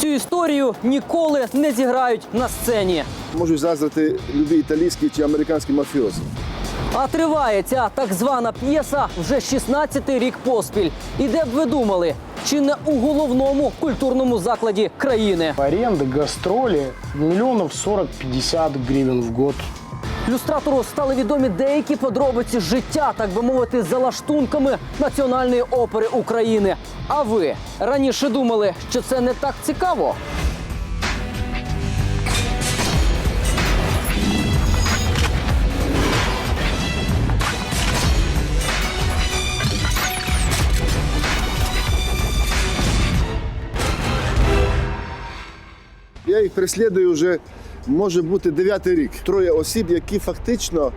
Цю історію ніколи не зіграють на сцені. Можуть заздрити любі італійські чи американські мафіози. А триває ця так звана п'єса вже 16-й рік поспіль. І де б ви думали, чи не у головному культурному закладі країни? Аренда, гастроли, миллионов 40-50 гривен в год. Люстратору стали відомі деякі подробиці життя, так би мовити, за лаштунками Національної опери України. А ви раніше думали, що це не так цікаво? Я їх переслідую вже може бути дев'ятий рік. Троє осіб, які фактично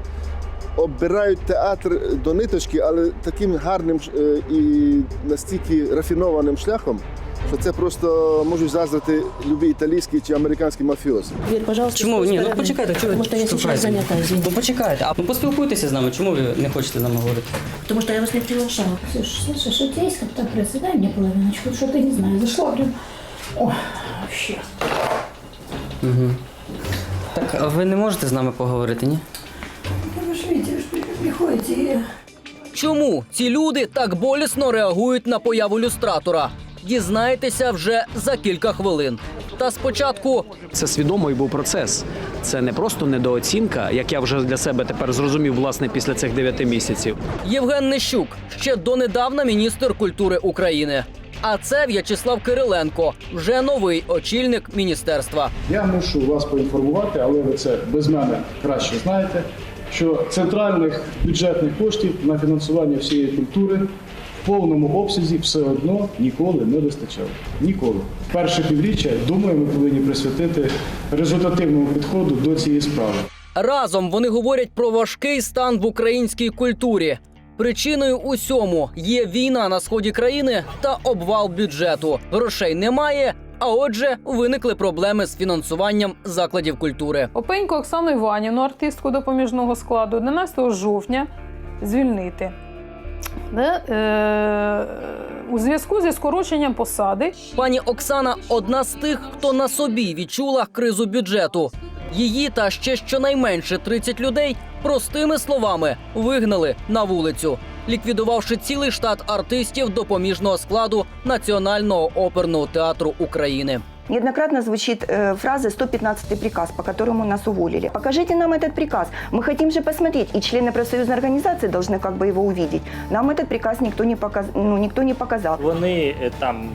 оббирають театр до ниточки, але таким гарним е, і настільки рафінованим шляхом, що це просто можуть заздрити любі італійські чи американські мафіози. Дверь, пожалуйста. Чому с той ні? Ну стороны. почекайте, чого ви Потому что я сейчас штовхаєте? занята, Ну извините. почекайте, а ну поспілкуйтеся з нами. Чому ви не хочете з нами говорити? Потому что я вас не приглашала. Слушай, слышишь, у тебя есть капитан прессы? Дай мне половиночку, что ты не знаю, зашла прям. Ой, вообще. Так, а ви не можете з нами поговорити, ні? Чому ці люди так болісно реагують на появу люстратора? Дізнаєтеся вже за кілька хвилин. Та спочатку Це свідомий був процес. Це не просто недооцінка, як я вже для себе тепер зрозумів, власне, після цих дев'яти місяців. Євген Нещук, ще донедавна міністр культури України. А це В'ячеслав Кириленко, вже новий очільник міністерства. Я мушу вас поінформувати, але ви це без мене краще знаєте, що центральних бюджетних коштів на фінансування всієї культури в повному обсязі все одно ніколи не вистачало. Ніколи. Перше півріччя, думаю, ми повинні присвятити результативному підходу до цієї справи. Разом вони говорять про важкий стан в українській культурі. Причиною усьому є війна на сході країни та обвал бюджету. Грошей немає. А отже, виникли проблеми з фінансуванням закладів культури. Опенько Оксану Іванівну, артистку допоміжного складу, 11 жовтня звільнити. Де, е, у зв'язку зі скороченням посади Пані Оксана одна з тих, хто на собі відчула кризу бюджету. Її та ще щонайменше 30 людей простими словами вигнали на вулицю, ліквідувавши цілий штат артистів допоміжного складу Національного оперного театру України. Неоднократно звучит э, фраза «115 приказ», по которому нас уволили. Покажите нам этот приказ. Мы хотим же посмотреть, и члены профсоюзной организации должны как бы его увидеть. Нам этот приказ никто не, показ... ну, никто не показал. Вони е, там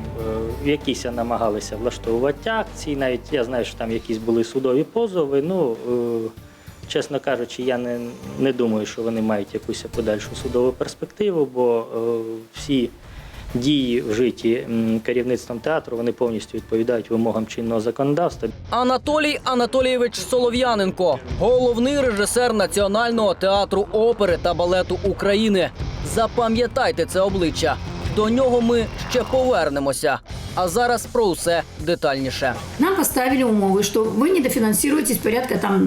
е, якісь намагалися влаштовувати акції, навіть я знаю, що там якісь були судові позови. Ну, е, чесно кажучи, я не, не думаю, що вони мають якусь подальшу судову перспективу, бо е, всі дії вжиті м, керівництвом театру вони повністю відповідають вимогам чинного законодавства. Анатолій Анатолійович Солов'яненко, головний режисер Національного театру опери та балету України. Запам'ятайте це обличчя. До нього ми ще повернемося. А зараз про усе детальніше. Нам поставили умовы, что вы недофинансируетесь порядка там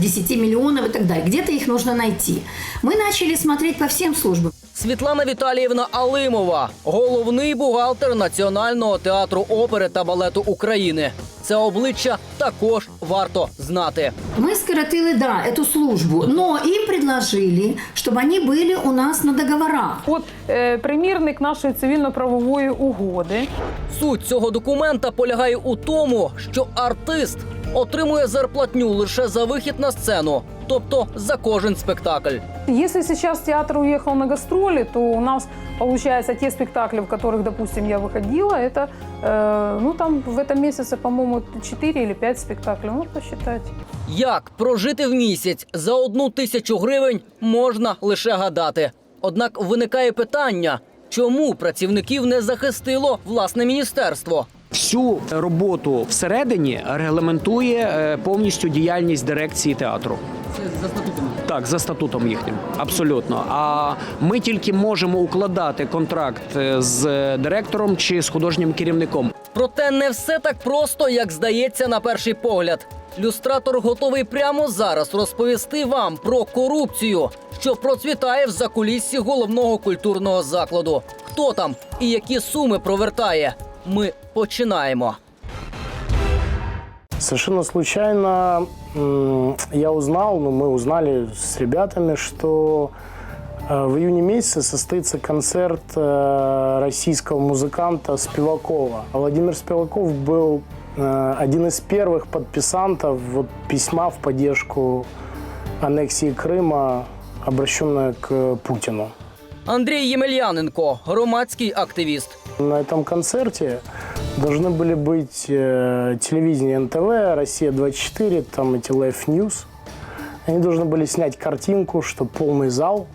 10 миллионов и так далее. Где-то их нужно найти. Мы начали смотреть по всем службам. Світлана Віталіївна Алимова, головний бухгалтер Національного театру опери та балету України. Це обличчя також варто знати. Мы скоротили, да, эту службу, но им предложили, чтобы они были у нас на договорах. от е, примірник нашої цивільно-правової угоди. Суть цього документа полягає у тому, що артист отримує зарплатню лише за вихід на сцену, тобто за кожен спектакль. Если сейчас театр уехал на гастроли, то у нас получается те спектакли, в которых, допустим, я выходила, это э, ну там в этом месяце, по-моему, 4 или 5 спектаклей. Ну, посчитайте. Як прожити в місяць за одну тисячу гривень можна лише гадати. Однак виникає питання, чому працівників не захистило власне міністерство? Всю роботу всередині регламентує е, повністю діяльність дирекції театру. Це За статутом. Так, за статутом їхнім, абсолютно. А ми тільки можемо укладати контракт е, з директором чи з художнім керівником. Проте не все так просто, як здається на перший погляд. Люстратор готовий прямо зараз розповісти вам про корупцію, що процвітає в закуліссі головного культурного закладу. Хто там і які суми провертає? Ми починаємо. Совершенно случайно м, я узнал, ну, мы узнали с ребятами, что э, в июне месяце состоится концерт э, российского музыканта Спивакова. Владимир Спиваков был э, один из первых подписантов вот, письма в поддержку аннексии Крыма, обращенное к Путину. Андрій Ємельяненко, громадський активіст. На этом концерте должны были быть э, телевидение НТВ, Россия-24, там эти Life News. Они должны были снять картинку, что полный зал,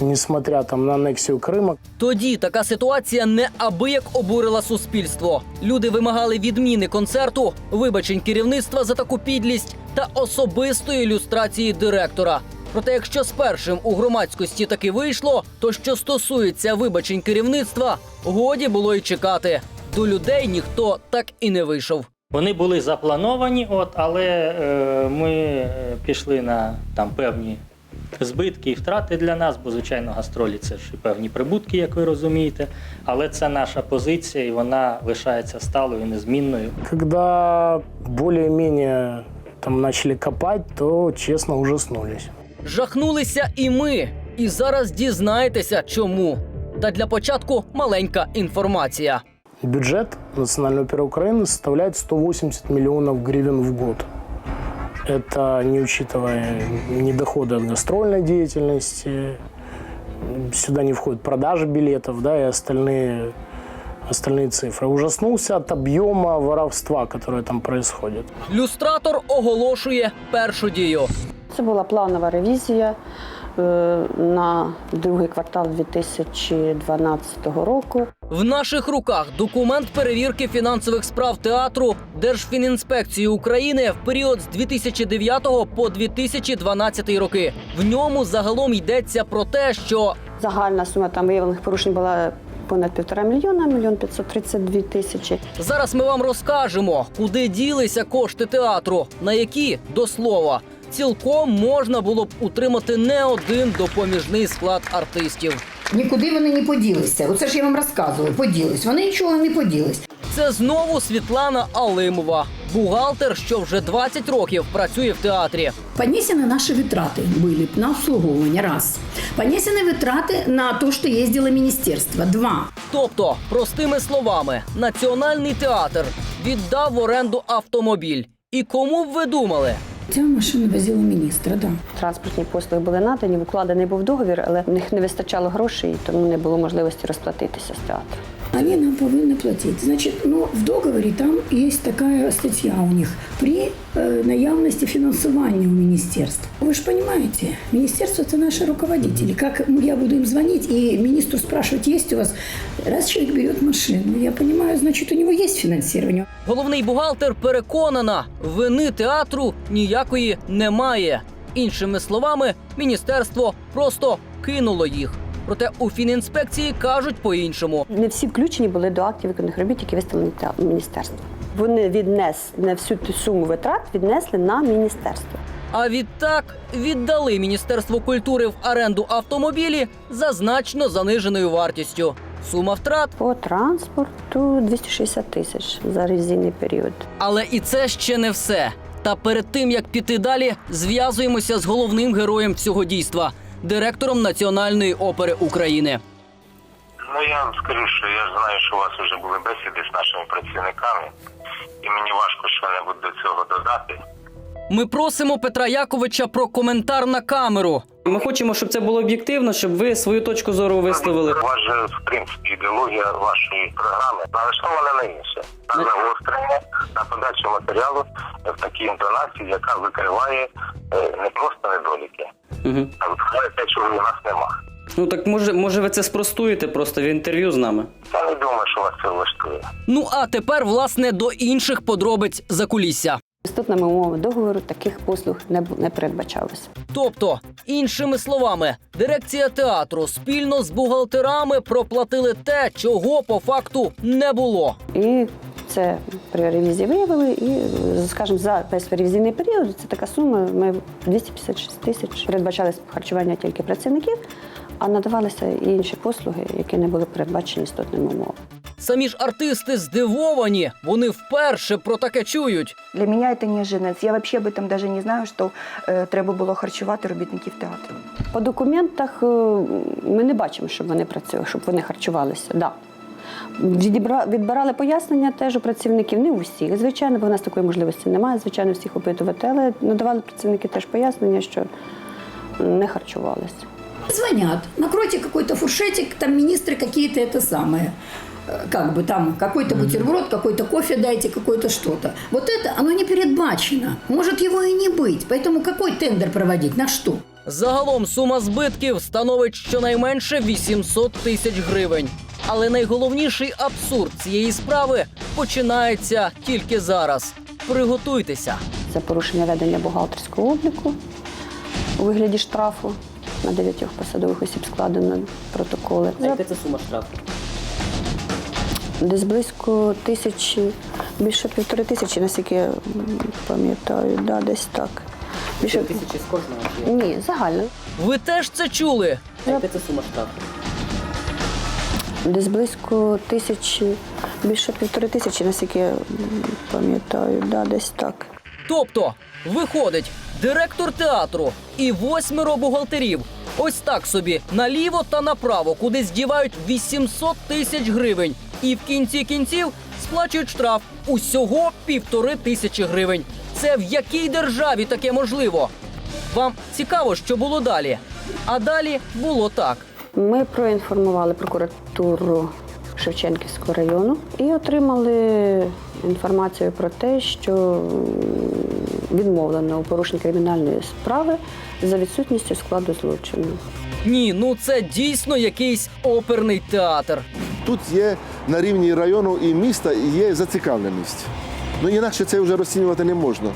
несмотря там на аннексию Крыма. Тоді така ситуація неабияк обурила суспільство. Люди вимагали відміни концерту, вибачень керівництва за таку підлість та особистої ілюстрації директора. Проте, якщо з першим у громадськості таки вийшло, то що стосується вибачень керівництва, годі було й чекати. До людей ніхто так і не вийшов. Вони були заплановані, от, але е, ми е, пішли на там певні збитки і втрати для нас, бо звичайно гастролі це ж і певні прибутки, як ви розумієте. Але це наша позиція, і вона лишається сталою, незмінною. Когда более-менее там начали копать, то честно ужаснулись. Жахнулися і ми. І зараз дізнаєтеся, чому. Та для початку маленька інформація. Бюджет Национальной оперы Украины составляет 180 миллионов гривен в год. Это не учитывая ни доходы от гастрольной деятельности, сюда не входят продажи билетов, да, и остальные, остальные цифры. Ужаснулся от объема воровства, которое там происходит. Люстратор оголошує першу дію. Це була планова ревізія е, на другий квартал 2012 року. В наших руках документ перевірки фінансових справ театру Держфінінспекції України в період з 2009 по 2012 роки. В ньому загалом йдеться про те, що Загальна сума там виявлених порушень була понад півтора мільйона, мільйон 532 тисячі. зараз ми вам розкажемо, куди ділися кошти театру, на які до слова Цілком можна було б утримати не один допоміжний склад артистів. Нікуди вони не поділися. Оце ж я вам розказую. Поділись. Вони нічого не поділись. Це знову Світлана Алимова, бухгалтер, що вже 20 років працює в театрі. Понесены наши витраты были на обслуговування, раз. Понесены витрати на то, що їздило міністерство, два. Тобто, простими словами, національний театр віддав в оренду автомобіль. І кому б ви думали? Ця машина возила міністра, да. Транспортні послуги були надані, укладений був договір, але в них не вистачало грошей, тому не було можливості розплатитися з театром Они нам повинны платить. Значит, ну, в договоре там есть такая статья у них. При э, наявности финансования у министерства. Вы же понимаете, министерство – это наши руководители. Как я буду им звонить и министру спрашивать, есть у вас... Раз человек берет машину, я понимаю, значит, у него есть финансирование. Головний бухгалтер переконана, вини театру ніякої немає. Іншими словами, міністерство просто кинуло їх. Проте у фінінспекції кажуть по-іншому. Не всі включені були до актів виконаних робіт, які виставлені те- міністерством. Вони віднес не всю ту суму витрат віднесли на міністерство. А відтак віддали Міністерству культури в оренду автомобілі за значно заниженою вартістю. Сума втрат, По транспорту 260 тисяч за ревізійний період. але і це ще не все. Та перед тим як піти далі, зв'язуємося з головним героєм всього дійства директором Національної опери України. Ну я вам скажу, що я знаю, що у вас вже були бесіди з нашими працівниками, і мені важко що-небудь до цього додати. Ми просимо Петра Яковича про коментар на камеру. Ми хочемо, щоб це було об'єктивно, щоб ви свою точку зору висловили. У вас же, в принципі, ідеологія вашої програми налаштована на інше. На загострення, на подачу матеріалу в такій інтонації, яка викриває е, не просто недоліки, Угу. Те, нас нема. Ну так може, може ви це спростуєте просто в інтерв'ю з нами? Я не думаю, що вас це влаштує. Ну а тепер, власне, до інших подробиць закулісся. Істотними умовами договору таких послуг не, не передбачалося. Тобто, іншими словами, дирекція театру спільно з бухгалтерами проплатили те, чого по факту не було. І це при ревізії виявили. І, скажімо, за весь ревізійний період це така сума. Ми 256 тисяч передбачали харчування тільки працівників, а надавалися і інші послуги, які не були передбачені істотними умовами. Самі ж артисти здивовані. Вони вперше про таке чують. Для меня это неожиданность. Я вообще об этом даже не знаю, що е, треба було харчувати робітників театру. По документах е, ми не бачимо, щоб вони працювали, щоб вони харчувалися. Да Відібра- Відбирали пояснення теж у працівників, не у всіх. Звичайно, бо в нас такої можливості немає, звичайно, всіх опитувати, але надавали працівники теж пояснення, що не харчувалися. Звонят, накройте какой-то фуршетик, там министры какие-то это самое. Э, Как бы там какой-то бутерброд, какой-то кофе дайте, какое-то что-то. Вот это, оно не передбачено. Может его и не быть. Поэтому какой тендер проводить? На что? Загалом сума збитків становить щонайменше 800 тисяч гривень. Але найголовніший абсурд цієї справи починається тільки зараз. Приготуйтеся. За порушення ведення бухгалтерського обліку у вигляді штрафу на дев'ятьох посадових осіб складено протоколи. За це сума штрафу? Десь близько тисячі, більше півтори тисячі, наскільки я пам'ятаю, да, десь так. Більше Тисячі з кожного? ні, загально. Ви теж це чули? Яка це сума штрафу? Десь близько тисячі, більше півтори тисячі, наскільки я пам'ятаю, да, десь так. Тобто, виходить, директор театру і восьмеро бухгалтерів. Ось так собі наліво та направо, куди здівають 800 тисяч гривень. І в кінці кінців сплачують штраф усього півтори тисячі гривень. Це в якій державі таке можливо? Вам цікаво, що було далі? А далі було так. Ми проінформували прокуратуру Шевченківського району і отримали інформацію про те, що відмовлено у порушенні кримінальної справи за відсутністю складу злочину. Ні, ну це дійсно якийсь оперний театр. Тут є на рівні району і міста є зацікавленість. Ну інакше це вже розцінювати не можна.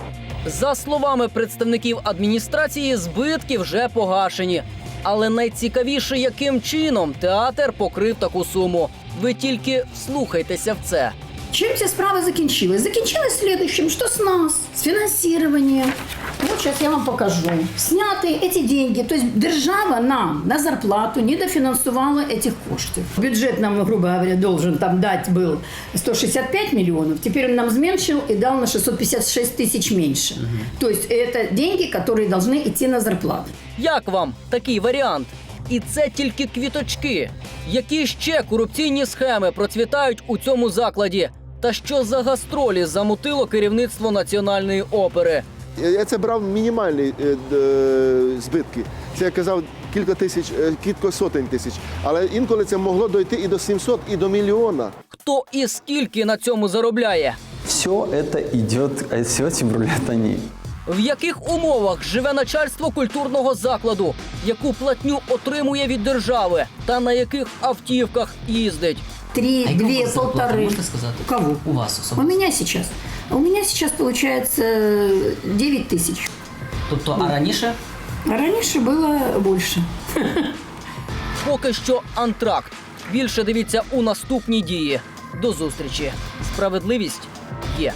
За словами представників адміністрації, збитки вже погашені. Але найцікавіше, яким чином театр покрив таку суму. Ви тільки вслухайтеся в це. Чем вся справа закінчилась? Закінчилась следующим, что с нас, с финансированием. Вот сейчас я вам покажу. Сняты эти деньги, то есть держава нам на зарплату не дофинансувала этих коштів. Бюджет нам, грубо говоря, должен там дать был 165 миллионов, теперь он нам зменшил и дал на 656 тысяч меньше. То есть это деньги, которые должны идти на зарплату. Як вам такий варіант? І це тільки квіточки. Які ще корупційні схеми процвітають у цьому закладі? Та що за гастролі замутило керівництво національної опери? Я- це брав мінімальні е, д- збитки. Це я казав кілька тисяч, е, кілька сотень тисяч. Але інколи це могло дойти і до 700, і до мільйона. Хто і скільки на цьому заробляє? Все это идет, а все этим рулят они В яких умовах живе начальство культурного закладу, яку платню отримує від держави, та на яких автівках їздить? Три, А яка у две, вас зарплата, полторы. можете сказати? У кого? У вас У особисто. меня сейчас. У меня сейчас получается 9 тысяч. Тобто, а раніше А раньше было больше. Поки що антракт. Більше дивіться у наступній дії. До зустрічі. Справедливість є.